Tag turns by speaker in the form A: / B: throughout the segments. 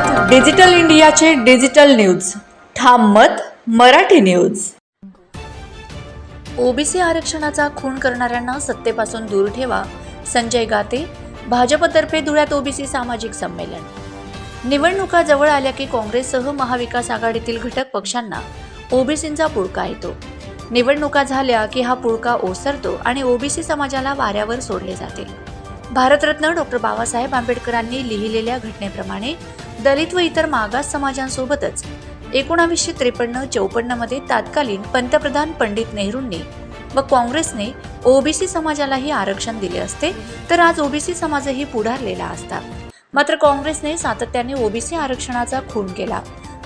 A: आहात डिजिटल इंडियाचे digital news. ठाम मत मराठी न्यूज. ओबीसी आरक्षणाचा खून करणाऱ्यांना सत्तेपासून दूर ठेवा. संजय गाते भाजपतर्फे धुळ्यात ओबीसी सामाजिक संमेलन. निवडणुका जवळ आल्या की काँग्रेससह महाविकास आघाडीतील घटक पक्षांना ओबीसींचा पुळका येतो. निवडणुका झाल्या की हा पुळका ओसरतो आणि ओबीसी समाजाला वाऱ्यावर सोडले जाते. भारतरत्न डॉक्टर बाबासाहेब आंबेडकरांनी लिहिलेल्या घटनेप्रमाणे दलित व इतर मागास समाजांसोबतच एकोणावीसशे त्रेपन्न चौपन्नमध्ये तात्कालीन पंतप्रधान पंडित नेहरूंनी व काँग्रेसने ओबीसी समाजालाही आरक्षण दिले असते तर आज ओबीसी समाजही पुढारलेला असता. मात्र काँग्रेसने सातत्याने ओबीसी आरक्षणाचा खून केला.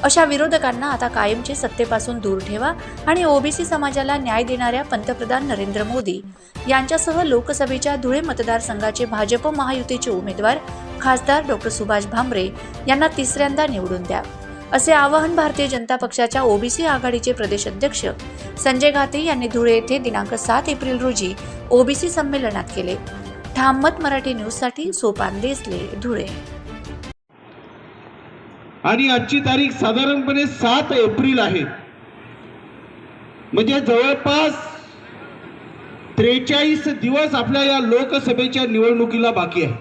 A: अशा विरोधकांना आता कायमचे सत्तेपासून दूर ठेवा आणि ओबीसी समाजाला न्याय देणाऱ्या पंतप्रधान नरेंद्र मोदी यांच्यासह लोकसभेच्या धुळे मतदारसंघाचे भाजप महायुतीचे उमेदवार खासदार डॉक्टर सुभाष भामरे यांना तिसऱ्यांदा निवडून द्या. असे आवाहन भारतीय जनता पक्षाच्या ओबीसी आघाडीचे प्रदेश अध्यक्ष संजय घाते यांनी धुळे येथे दिनांक सात एप्रिल रोजी ओबीसी संमेलनात केले. ठाममत मराठी न्यूजसाठी सोपान देसले धुळे.
B: आणि आजची तारीख साधारणपणे सात एप्रिल आहे. म्हणजे जवळपास त्रेचाळीस दिवस आपल्या या लोकसभेच्या निवडणुकीला बाकी आहे.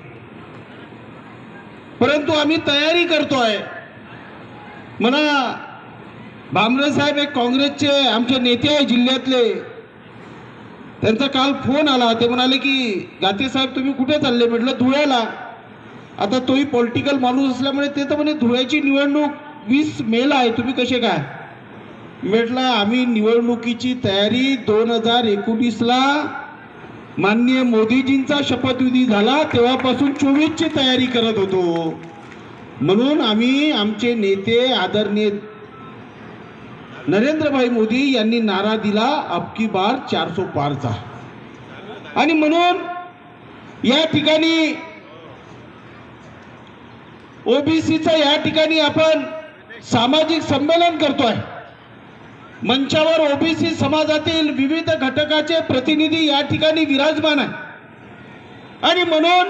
B: परंतु आम्ही तयारी करतोय. मला भामरे साहेब एक काँग्रेसचे आमचे नेते आहे जिल्ह्यातले. त्यांचा काल फोन आला. ते म्हणाले की गाते साहेब तुम्ही कुठे चालले? म्हटलं धुळ्याला. आता तोही पॉलिटिकल माणूस असल्यामुळे ते तर म्हणे धुळ्याची निवडणूक वीस मेला आहे. तुम्ही कसे काय? म्हटलं आम्ही निवडणुकीची तयारी दोन हजार एकोणीसला माननीय मोदीजींचा शपथविधी झाला. तेव्हापासून चोवीसची तयारी करत होतो. म्हणून आम्ही आमचे नेते आदरणीय नरेंद्रभाई मोदी यांनी नारा दिला. अबकी बार चारसो पारचा आणि म्हणून या ठिकाणी ओबीसीचं या ठिकाणी आपण सामाजिक संमेलन करतोय. मंचावर ओबीसी समाजातील विविध घटकाचे प्रतिनिधी या ठिकाणी विराजमान आहे आणि म्हणून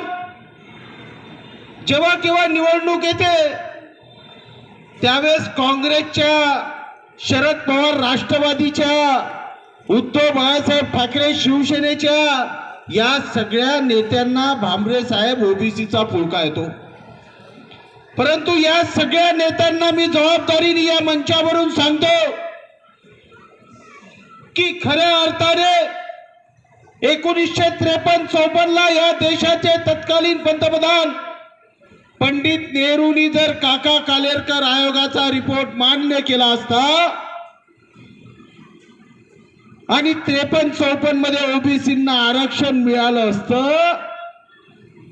B: जेव्हा केव्हा निवडणूक येते त्यावेळेस काँग्रेसच्या शरद पवार राष्ट्रवादीच्या उद्धव बाळासाहेब ठाकरे शिवसेनेच्या या सगळ्या नेत्यांना भांबरे साहेब ओबीसीचा फुलका येतो. परंतु या सगळ्या नेत्यांना मी जबाबदारीने या मंचावरून सांगतो की खऱ्या अर्थाने एकोणीसशे त्रेपन्न चौपन्न ला या देशाचे तत्कालीन पंतप्रधान पंडित नेहरूंनी जर काका कालेरकर आयोगाचा रिपोर्ट मान्य केला असता आणि त्रेपन्न चौपन्नमध्ये ओबीसींना आरक्षण मिळालं असतं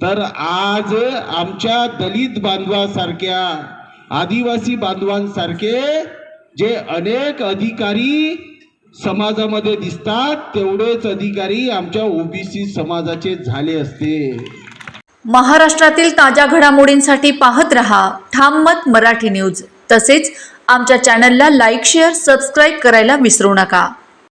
B: तर आज आमच्या दलित बांधवासारख्या आदिवासी बांधवांसारखे जे अनेक अधिकारी समाजामध्ये दिसतात तेवढेच अधिकारी आमच्या ओबीसी समाजाचे झाले असते.
A: महाराष्ट्रातील ताज्या घडामोडींसाठी पाहत रहा ठाम मत मराठी न्यूज. तसेच आमच्या चॅनलला लाईक शेअर सबस्क्राईब करायला विसरू नका.